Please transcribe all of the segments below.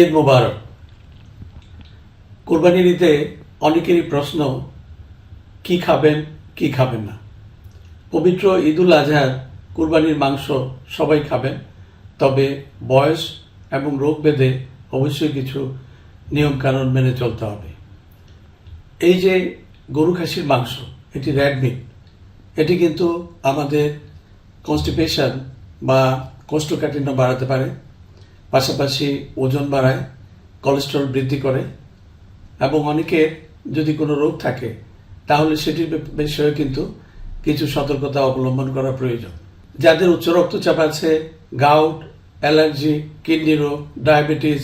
ঈদ মোবারক। কোরবানির ঈদে অনেকেরই প্রশ্ন, কি খাবেন কি খাবেন না? পবিত্র ঈদুল আজহার কোরবানির মাংস সবাই খাবেন, তবে বয়স এবং রোগ বেঁধে অবশ্যই কিছু নিয়মকানুন মেনে চলতে হবে। এই যে গরু খাসির মাংস, এটি রেড মিট এটি কিন্তু আমাদের কনস্টিপেশন বা কোষ্ঠকাঠিন্য বাড়াতে পারে। পাশাপাশি ওজন বাড়ায় কোলেস্টেরল বৃদ্ধি করে এবং অনেকের যদি কোনো রোগ থাকে, তাহলে সেটির বিষয়ে কিন্তু কিছু সতর্কতা অবলম্বন করা প্রয়োজন। যাদের উচ্চ রক্তচাপ আছে গাউট অ্যালার্জি, কিডনি রোগ, ডায়াবেটিস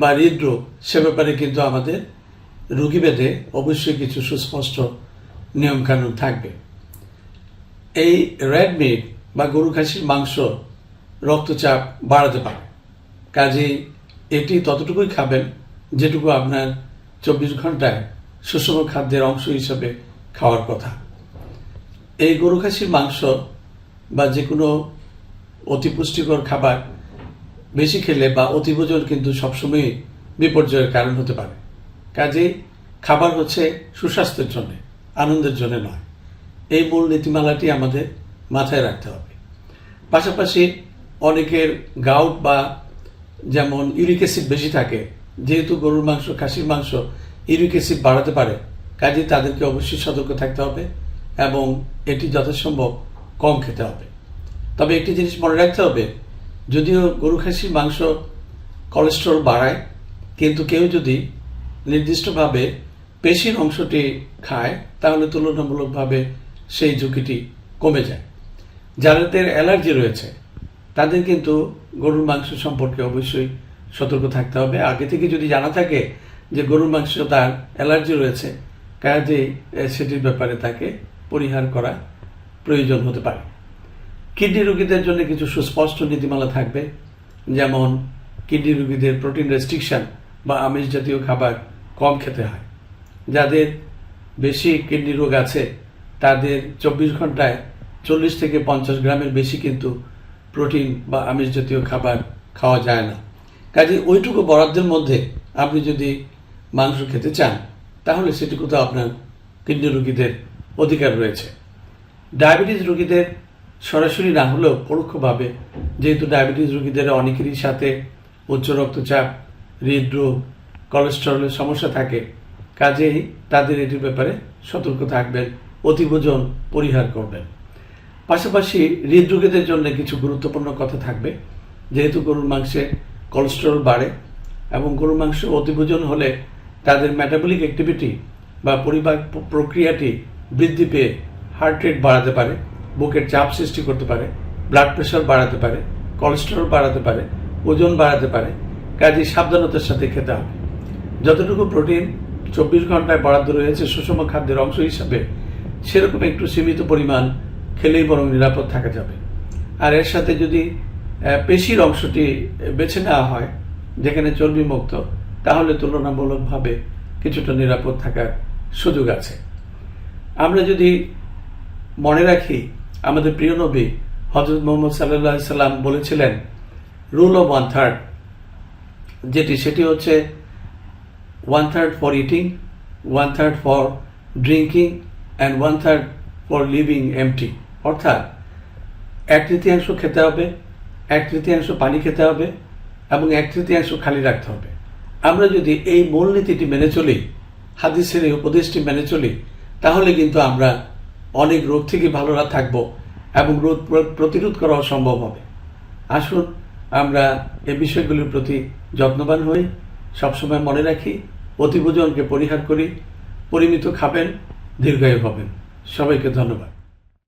বা হৃদরোগ, সে ব্যাপারে কিন্তু আমাদের রুগীভেদে অবশ্যই কিছু সুস্পষ্ট নিয়মকানুন থাকবে। এই রেড মিট বা গরু খাসির মাংস রক্তচাপ বাড়াতে পারে। কাজেই এটি ততটুকুই খাবেন যেটুকু আপনার চব্বিশ ঘন্টায় সুষম খাদ্যের অংশ হিসেবে খাওয়ার কথা। এই গরু খাসির মাংস বা যে কোনো অতি পুষ্টিকর খাবার বেশি খেলে বা অতিভোজন কিন্তু সবসময় বিপর্যয়ের কারণ হতে পারে। কাজেই খাবার হচ্ছে সুস্বাস্থ্যের জন্য, আনন্দের জন্য নয়। এই মূল নীতিমালাটি আমাদের মাথায় রাখতে হবে। পাশাপাশি অনেকের গাউট বা যেমন ইউরিক অ্যাসিড বেশি থাকে, যেহেতু গরুর মাংস, খাসির মাংস ইউরিক অ্যাসিড বাড়াতে পারে কাজে তাদেরকে অবশ্যই সতর্ক থাকতে হবে এবং এটি যথাসম্ভব কম খেতে হবে। তবে একটি জিনিস মনে রাখতে হবে, যদিও গরু খাসির মাংস কোলেস্ট্রল বাড়ায়, কিন্তু কেউ যদি নির্দিষ্টভাবে পেশির অংশটি খায়, তাহলে তুলনামূলকভাবে সেই ঝুঁকিটি কমে যায়। যাদের অ্যালার্জি রয়েছে তাদের কিন্তু গরুর মাংস সম্পর্কে অবশ্যই সতর্ক থাকতে হবে। আগে থেকে যদি জানা থাকে যে গরুর মাংস তার অ্যালার্জি রয়েছে, কাজেই সেটির ব্যাপারে তাকে পরিহার করা প্রয়োজন হতে পারে। কিডনি রোগীদের জন্য কিছু সুস্পষ্ট নীতিমালা থাকবে, যেমন কিডনি রোগীদের প্রোটিন রেস্ট্রিকশন বা আমিষ জাতীয় খাবার কম খেতে হয়। যাদের বেশি কিডনি রোগ আছে, তাদের চব্বিশ ঘন্টায় চল্লিশ থেকে পঞ্চাশ গ্রামের বেশি কিন্তু প্রোটিন বা আমিষ জাতীয় খাবার খাওয়া যায় না। কাজে ওইটুকু বরাদ্দের মধ্যে আপনি যদি মাংস খেতে চান, তাহলে সেটুকু তো আপনার কিডনি রোগীদের অধিকার রয়েছে। ডায়াবেটিস রোগীদের সরাসরি না হলেও পরোক্ষভাবে যেহেতু ডায়াবেটিস রোগীদের অনেকেরই সাথে উচ্চ রক্তচাপ, হৃদরোগ, কোলেস্টেরলের সমস্যা থাকে, কাজেই তাদের এটির ব্যাপারে সতর্ক থাকবেন, অতিভোজন পরিহার করবেন। পাশাপাশি হৃদরোগীদের জন্য কিছু গুরুত্বপূর্ণ কথা থাকবে। যেহেতু গরুর মাংসে কোলেস্টেরল বাড়ে এবং গরুর মাংস অতিভোজন হলে তাদের মেটাবলিক অ্যাক্টিভিটি বা পরিবার প্রক্রিয়াটি বৃদ্ধি পেয়ে হার্ট রেট বাড়াতে পারে, বুকের চাপ সৃষ্টি করতে পারে ব্লাড প্রেশার বাড়াতে পারে কোলেস্টেরল বাড়াতে পারে, ওজন বাড়াতে পারে কাজে সাবধানতার সাথে খেতে হবে। যতটুকু প্রোটিন চব্বিশ ঘন্টায় বরাদ্দ রয়েছে সুষম খাদ্যের অংশ হিসাবে, সেরকম একটু সীমিত পরিমাণ খেলেই বরং নিরাপদ থাকা যাবে। আর এর সাথে যদি পেশির অংশটি বেছে নেওয়া হয়, যেখানে চর্বি মুক্ত তাহলে তুলনামূলকভাবে কিছুটা নিরাপদ থাকার সুযোগ আছে। আমরা যদি মনে রাখি, আমাদের প্রিয় নবী হজরত মোহাম্মদ সাল্লাহ সাল্লাম বলেছিলেন রুল অফ ওয়ান থার্ড যেটি সেটি হচ্ছে one third for eating one third for drinking and one third for living empty অর্থাৎ, এক তৃতীয়াংশ খেতে হবে, এক তৃতীয়াংশ পানি খেতে হবে, এবং এক তৃতীয়াংশ খালি রাখতে হবে। আমরা যদি এই মূলনীতিটি মেনে চলি, হাদিসের এই উপদেশটি মেনে চলি, তাহলে কিন্তু আমরা অনেক রোগ থেকে ভালো থাকব এবং রোগ প্রতিরোধ করাও সম্ভব হবে। আসুন, আমরা এই বিষয়গুলির প্রতি যত্নবান হই, সবসময় মনে রাখি, অতিভোজনকে পরিহার করি, পরিমিত খাবেন, দীর্ঘায়ু হবেন। সবাইকে ধন্যবাদ।